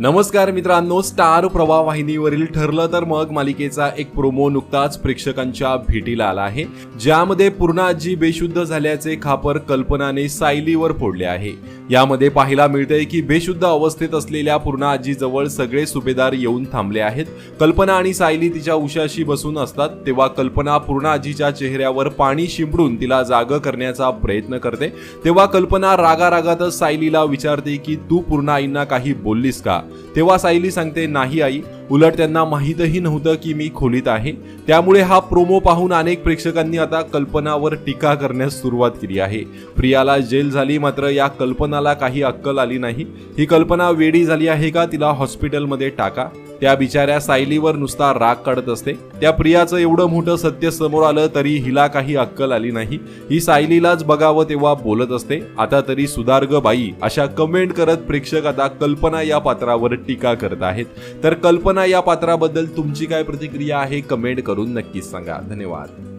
नमस्कार मित्रांनो स्टार प्रवाह वाहिनीवरील ठरलं तर मग मालिकेचा एक प्रोमो नुकताच प्रेक्षकांच्या भेटीला आला आहे ज्यामध्ये पूर्णा आजी बेशुद्ध झाल्याचे खापर कल्पनाने सायलीवर फोडले आहे. यामध्ये पाहायला मिळतंय की बेशुद्ध अवस्थेत असलेल्या पूर्णा आजीजवळ सगळे सुभेदार येऊन थांबले आहेत. कल्पना आणि सायली तिच्या उशाशी बसून असतात तेव्हा कल्पना पूर्णाजीच्या चेहऱ्यावर पाणी शिंपडून तिला जाग करण्याचा प्रयत्न करते. तेव्हा कल्पना रागारागातच सायलीला विचारते की तू पूर्णाईंना काही बोललीस का? तेव्हा सायली सांगते नाही आई उलट त्यांना माहीतही नव्हतं की मी खोलीत आहे. त्यामुळे हा प्रोमो पाहून अनेक प्रेक्षकांनी आता कल्पनावर टीका करण्यास सुरुवात केली आहे. प्रियाला जेल झाली मात्र या कल्पनाला काही अक्कल आली नाही. ही कल्पना वेडी झाली आहे का तिला हॉस्पिटलमध्ये टाका. त्या बिचाऱ्या सायलीवर नुसता राग काढत असते. त्या प्रियाचं एवढं मोठं सत्य समोर आलं तरी हिला काही अक्कल आली नाही. ही सायलीलाच बघावं तेव्हा बोलत असते. आता तरी सुधार्ग बाई अशा कमेंट करत प्रेक्षक आता कल्पना या पात्रावर टीका करत आहेत. तर कल्पना या पात्राबद्दल तुमची काय प्रतिक्रिया आहे कमेंट करून नक्कीच सांगा. धन्यवाद.